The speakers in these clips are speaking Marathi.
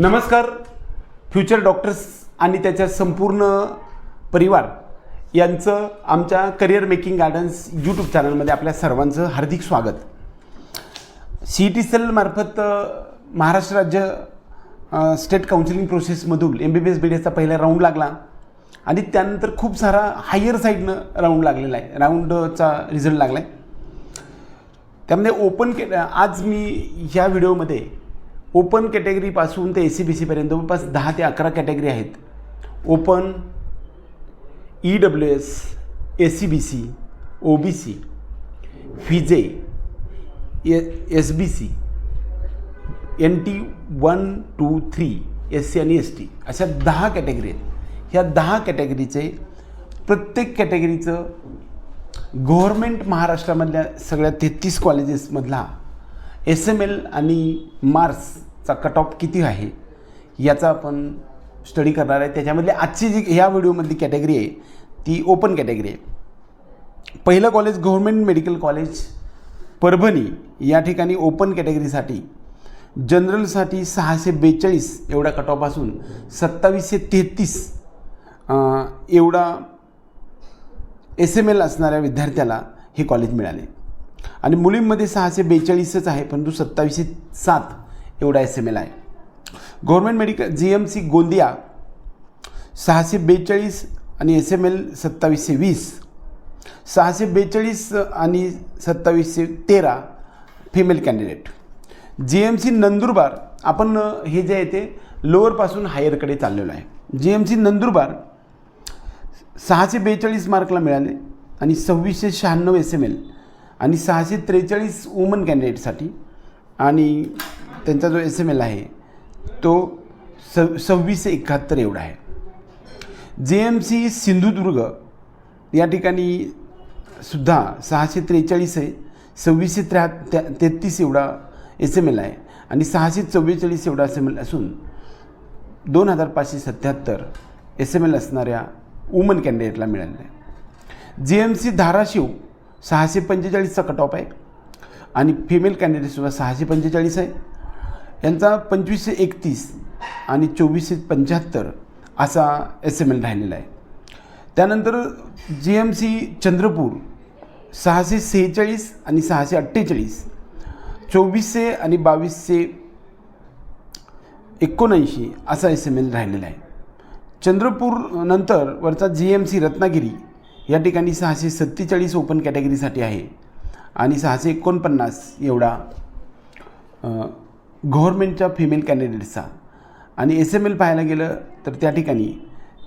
नमस्कार. फ्युचर डॉक्टर्स आणि त्याच्या संपूर्ण परिवार यांचं आमच्या करिअर मेकिंग गार्डन्स यूट्यूब चॅनलमध्ये आपल्या सर्वांचं हार्दिक स्वागत. सी टी सेलमार्फत महाराष्ट्र राज्य state counselling प्रोसेसमधून M B B S B डीचा पहिला राऊंड लागला. आणि त्यानंतर खूप सारा हायर साईडनं राऊंड लागलेला आहे. राऊंडचा रिझल्ट लागला आहे त्यामध्ये ओपन के आज मी ह्या व्हिडिओमध्ये ओपन कॅटेगरीपासून ते ए सी बी सीपर्यंत जवळपास दहा ते अकरा कॅटेगरी आहेत. Open E W S A C B C O B C V J A S B C N T one two three S C आणि एस टी अशा दहा कॅटेगरी आहेत. ह्या दहा कॅटेगरीचे प्रत्येक कॅटेगरीचं गव्हर्मेंट महाराष्ट्रामधल्या सगळ्या तेहतीस कॉलेजेसमधला एस एम एल आणि मार्स चा कट ऑफ किती आहे याचा आपण स्टडी करणार आहे. त्याच्यामधली आजची जी ह्या व्हिडिओमधली कॅटेगरी आहे ती ओपन कॅटेगरी आहे. पहिलं college government medical college Parbhani या ठिकाणी ओपन कॅटेगरीसाठी जनरलसाठी सहाशे बेचाळीस एवढा कट ऑफ असून सत्तावीसशे तेहतीस एवढा एस एम एल असणाऱ्या विद्यार्थ्याला हे कॉलेज मिळाले. आणि मुलींमध्ये सहाशे बेचाळीसच आहे परंतु सत्तावीसशे सात एवढा एस एम एल आहे. Government medical G M C Gondia सहाशे बेचाळीस आणि एस एम एल सत्तावीसशे वीस. सहाशे बेचाळीस आणि सत्तावीसशे तेरा female candidate G M C Nandurbar आपण हे जे आहे ते लोअरपासून हायरकडे चाललेलो आहे. जी एम सी नंदुरबार सहाशे बेचाळीस मार्कला मिळाले आणि सव्वीसशे शहाण्णव एस एम एल आणि सहाशे त्रेचाळीस वुमन कॅन्डिडेटसाठी आणि त्यांचा जो एस एम एल आहे तो स सव्वीस एकाहत्तर एवढा आहे. जे एम सी सिंधुदुर्ग या ठिकाणी सुद्धा सहाशे त्रेचाळीस आहे सव्वीसशे त्र्या त्या तेहतीस एवढा एस एम एल आहे आणि सहाशे चव्वेचाळीस एवढा एस एम एल असून दोन हजार पाचशे सत्याहत्तर एस एम एल असणाऱ्या वुमन कॅन्डिडेटला मिळालेलं आहे. जे एम सी धाराशिव सहाशे पंचेचाळीसचा कट ऑफ आहे आणि फिमेल कॅन्डिडेटसुद्धा सहाशे पंचेचाळीस आहे. यांचा पंचवीसशे एकतीस आणि चोवीसशे पंच्याहत्तर असा एस एम एल राहिलेला आहे. त्यानंतर जी एम सी चंद्रपूर सहाशे सेहेचाळीस आणि सहाशे अठ्ठेचाळीस चोवीसशे आणि बावीसशे एकोणऐंशी असा एस एम एल राहिलेला आहे. चंद्रपूर नंतर वरचा जी एम सी रत्नागिरी या ठिकाणी सहाशे सत्तेचाळीस ओपन कॅटेगरीसाठी आहे आणि सहाशे एकोणपन्नास एवढा गव्हर्मेंटच्या फिमेल कॅन्डिडेट्सचा आणि एस एम एल पाहायला गेलं तर त्या ठिकाणी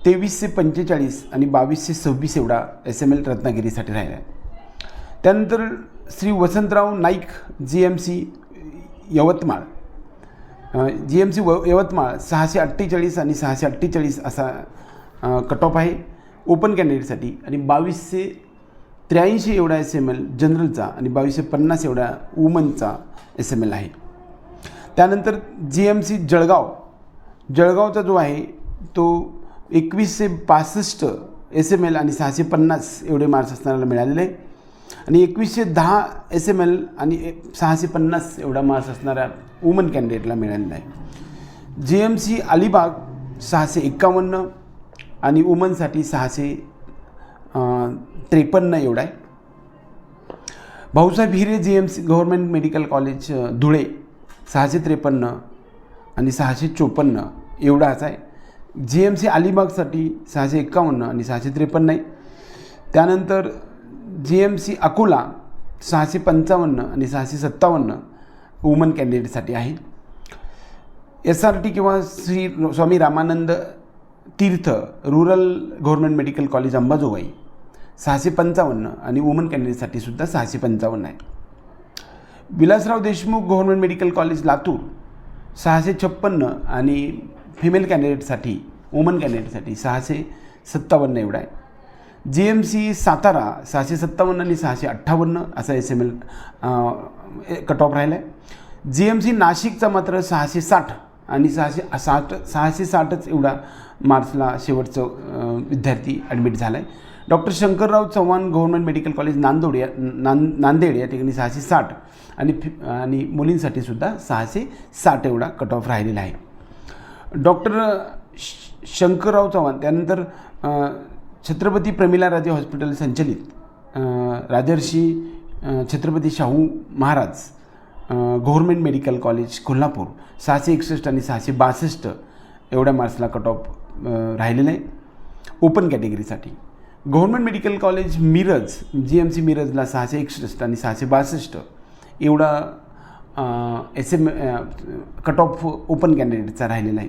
तेवीसशे पंचेचाळीस आणि बावीसशे सव्वीस एवढा एस एम एल रत्नागिरीसाठी राहिला आहे त्यानंतर Shri Vasantrao Naik G M C Yavatmal. G M C व यवतमाळ सहाशे अठ्ठेचाळीस आणि सहाशे अठ्ठेचाळीस असा कट ऑफ आहे. ओपन कॅन्डिडेटसाठी आणि बावीसशे त्र्याऐंशी एवढा एस एम एल जनरलचा आणि बावीसशे पन्नास एवढा वुमनचा एस एम एल आहे. त्यानंतर जी एम सी जळगाव. जळगावचा जो आहे तो एकवीसशे पासष्ट एस एम एल आणि सहाशे पन्नास एवढे मार्क्स असणाऱ्याला मिळालेले आहे. आणि एकवीसशे दहा एस एम एल आणि सहाशे पन्नास एवढा मार्क्स असणाऱ्या वुमन कॅन्डिडेटला मिळालेला आहे. जी एम सी अलिबाग सहाशे एक्कावन्न आणि वुमनसाठी सहाशे त्रेपन्न एवढा आहे. Bhausaheb Hire G M C government medical college Dhule. सहाशे त्रेपन्न आणि सहाशे चोपन्न एवढाच आहे. जी एम सी अलिबागसाठी सहाशे एक्कावन्न आणि सहाशे त्रेपन्न आहे. त्यानंतर जी एम सी अकोला सहाशे पंचावन्न आणि सहाशे सत्तावन्न वुमन कॅन्डिडेटसाठी आहे. एस आर टी किंवा Shri Swami Ramanand Tirth rural government medical college Ambajogai सहाशे पंचावन्न आणि वुमन कॅन्डिडेटसाठी सुद्धा सहाशे पंचावन्न आहे. Vilasrao Deshmukh government medical college Latur सहाशे छप्पन्न आणि फिमेल कॅन्डिडेटसाठी वुमन कॅन्डिडेटसाठी सहाशे सत्तावन्न एवढा आहे. जी एम सी सातारा सहाशे सत्तावन्न आणि सहाशे अठ्ठावन्न असा S M L cut off राहिला आहे जी एम सी नाशिकचा मात्र सहाशे साठ आणि सहाशे साठ सहाशे साठच एवढा मार्चला शेवटचं विद्यार्थी ॲडमिट झाला आहे doctor Shankarrao Chavan government medical college Nandod या नां नांदेड या ठिकाणी सहाशे साठ आणि फि आणि मुलींसाठी सुद्धा सहाशे साठ एवढा कट ऑफ राहिलेला आहे. डॉक्टर श- शंकरराव चव्हाण त्यानंतर छत्रपती प्रमिला राजे हॉस्पिटल संचलित Rajarshi Chhatrapati Shahu Maharaj government medical college Kolhapur सहाशे एकसष्ट आणि सहाशे बासष्ट एवढ्या मार्क्सला कट ऑफ राहिलेलं आहे. Open कॅटेगरीसाठी government medical college Miraj G M C मिरजला सहाशे एकसष्ट आणि सहाशे बासष्ट एवढा S M cut off open कॅन्डिडेटचा राहिलेला आहे.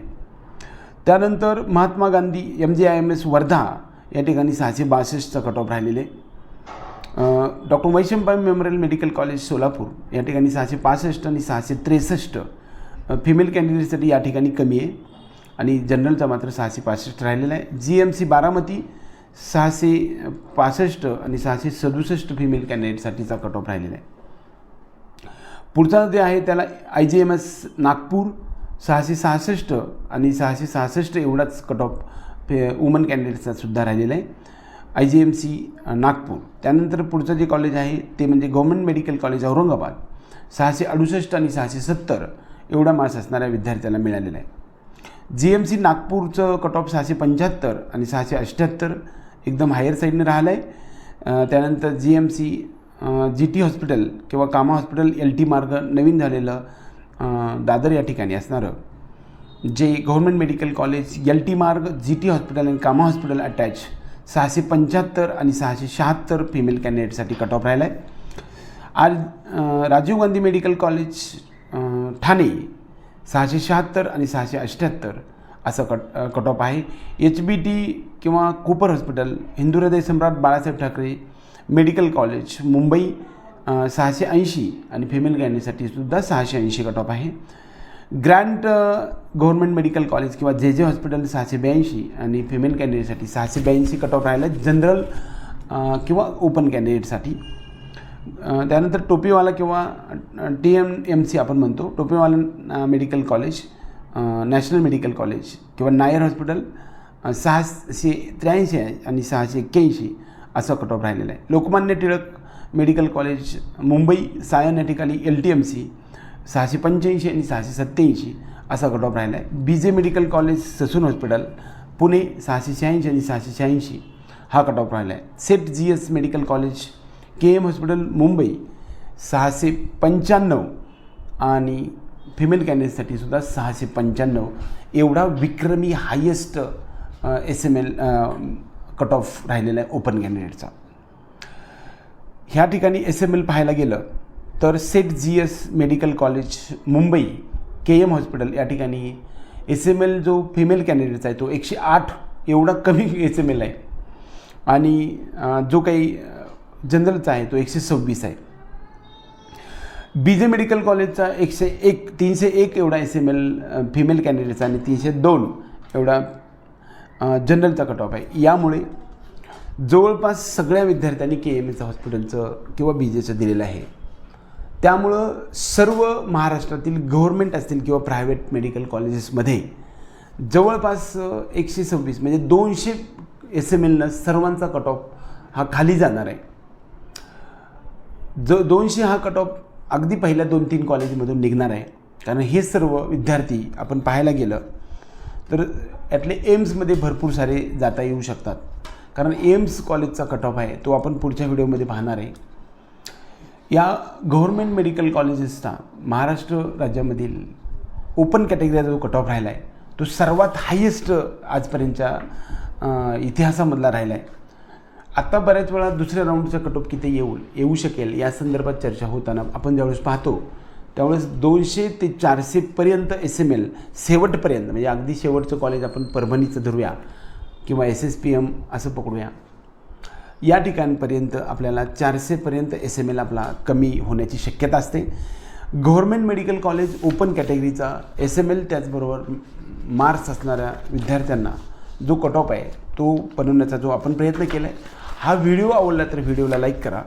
त्यानंतर Mahatma Gandhi M J I M S Wardha या ठिकाणी सहाशे बासष्टचा कट ऑफ राहिलेले आहे. Doctor Vaishampai memorial medical college Solapur या ठिकाणी सहाशे पासष्ट आणि सहाशे त्रेसष्ट फिमेल कॅन्डिडेटसाठी या ठिकाणी कमी आहे. आणि जनरलचा मात्र सहाशे पासष्ट राहिलेला आहे. जी एम सी बारामती सहाशे पासष्ट आणि सहाशे सदुसष्ट फिमेल कॅन्डिडेटसाठीचा कट ऑफ राहिलेला आहे. पुढचा जे आहे त्याला I G M S Nagpur सहाशे सहासष्ट आणि सहाशे सहासष्ट एवढाच कट ऑफ वुमन कॅन्डिडेटचा सुद्धा राहिलेला आहे. I G M C Nagpur. त्यानंतर पुढचं जे कॉलेज आहे ते म्हणजे गव्हर्मेंट मेडिकल कॉलेज औरंगाबाद. सहाशे अडुसष्ट आणि सहाशे सत्तर एवढा मार्क्स असणाऱ्या विद्यार्थ्याला मिळालेला आहे. जी एम सी नागपूरचं कट ऑफ सहाशे पंच्याहत्तर आणि सहाशे अठ्ठ्याहत्तर एकदम हायर साईडने राहिलं आहे त्यानंतर G M C G T hospital किंवा कामा हॉस्पिटल एल टी मार्ग नवीन झालेलं दादर या ठिकाणी असणारं. जे government medical college L T Marg G T hospital आणि कामा हॉस्पिटल अटॅच सहाशे पंच्याहत्तर आणि सहाशे शहात्तर फिमेल कॅन्डिडेटसाठी कट ऑफ राहिला आहे आज राजीव गांधी मेडिकल कॉलेज ठाणे सहाशे शहात्तर आणि सहाशे अठ्ठ्याहत्तर असं कट कट ऑफ आहे. एच बी टी किंवा Cooper hospital Hindu Hriday Samrat Balasaheb Thackeray medical college Mumbai सहाशे ऐंशी आणि फिमेल कॅन्डिडेटसाठी सुद्धा सहाशे ऐंशी कट ऑफ आहे ग्रँट गव्हर्मेंट मेडिकल कॉलेज किंवा जे जे हॉस्पिटल सहाशे ब्याऐंशी आणि फिमेल कॅन्डिडेटसाठी सहाशे ब्याऐंशी कट ऑफ राहिला जनरल किंवा ओपन कॅन्डिडेटसाठी त्यानंतर टोपीवाला किंवा टी एम एम सी आपण म्हणतो. Topiwala medical college national medical college किंवा नायर हॉस्पिटल सहाशे त्र्याऐंशी आहे आणि सहाशे एक्क्याऐंशी असं कट ऑफ राहिलेलं आहे. लोकमान्य टिळक मेडिकल कॉलेज मुंबई सायन या ठिकाणी एल टी एम सी सहाशे पंच्याऐंशी आणि सहाशे सत्त्याऐंशी असा कट ऑफ राहिला आहे. B J medical college Sassoon hospital Pune सहाशे शहाऐंशी आणि सहाशे शहाऐंशी हा कट ऑफ राहिला आहे. Seth G S medical college K M hospital Mumbai सहाशे पंच्याण्णव आणि फिमेल कॅन्डिडेटसाठी सुद्धा सहाशे पंच्याण्णव. एवढा विक्रमी highest S M L cut off राहिलेला आहे ओपन कॅन्डिडेटचा ह्या ठिकाणी एस एम एल पाहायला गेलं तर Seth G S medical college Mumbai K M hospital या ठिकाणी एस एम एल जो फिमेल कॅन्डिडेटचा आहे तो एकशे आठ एवढा कमी एस एम एल आहे. आणि जो काही जनरलचा आहे तो एकशे सव्वीस आहे. बी जे मेडिकल कॉलेजचा एकशे एक तीनशे एक एवढा एस एम एल फिमेल कॅन्डिडेटचा आणि तीनशे दोन एवढा जनरलचा कट ऑफ आहे. यामुळे जवळपास सगळ्या विद्यार्थ्यांनी के एम एचं हॉस्पिटलचं किंवा बी जेचं दिलेलं आहे. त्यामुळं सर्व महाराष्ट्रातील गव्हर्मेंट असतील किंवा प्रायव्हेट मेडिकल कॉलेजेसमध्ये जवळपास एकशे सव्वीस म्हणजे दोनशे एस एम एलनं सर्वांचा कट ऑफ हा खाली जाणार आहे. जो दोनशे हा कट ऑफ अगदी पहिल्या दोन तीन कॉलेजमधून निघणार आहे. कारण हे सर्व विद्यार्थी आपण पाहायला गेलं तर यातले एम्समध्ये भरपूर सारे जाता येऊ शकतात. कारण एम्स कॉलेजचा कट ऑफ आहे तो आपण पुढच्या व्हिडिओमध्ये पाहणार आहे. या गव्हर्मेंट मेडिकल कॉलेजेसचा महाराष्ट्र राज्यामधील ओपन कॅटेगरीचा जो कट ऑफ राहिला आहे तो सर्वात हायेस्ट आजपर्यंतच्या इतिहासामधला राहिला आहे आत्ता बऱ्याच वेळा दुसऱ्या राऊंडचा कट किती येऊ येऊ शकेल या संदर्भात चर्चा होताना आपण ज्यावेळेस पाहतो त्यावेळेस दोनशे ते चारशेपर्यंत एस एम एल शेवटपर्यंत म्हणजे अगदी शेवटचं कॉलेज आपण परभणीचं धरूया किंवा एस एस पी एम असं पकडूया. या ठिकाणपर्यंत आपल्याला चारशेपर्यंत एस एम एल आपला कमी होण्याची शक्यता असते. गव्हर्मेंट मेडिकल कॉलेज ओपन कॅटेगरीचा एस एम एल त्याचबरोबर मार्क्स असणाऱ्या विद्यार्थ्यांना जो कट ऑफ आहे तो बनवण्याचा जो आपण प्रयत्न केला आहे हा व्हिडिओ आवडला तर व्हिडिओला लाईक करा.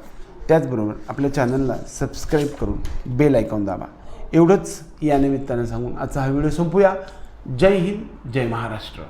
त्याचबरोबर आपल्या चॅनलला सबस्क्राईब करून बेल आयकॉन दाबा. एवढंच या निमित्तानं सांगून आजचा हा व्हिडिओ संपूया. जय हिंद जय महाराष्ट्र.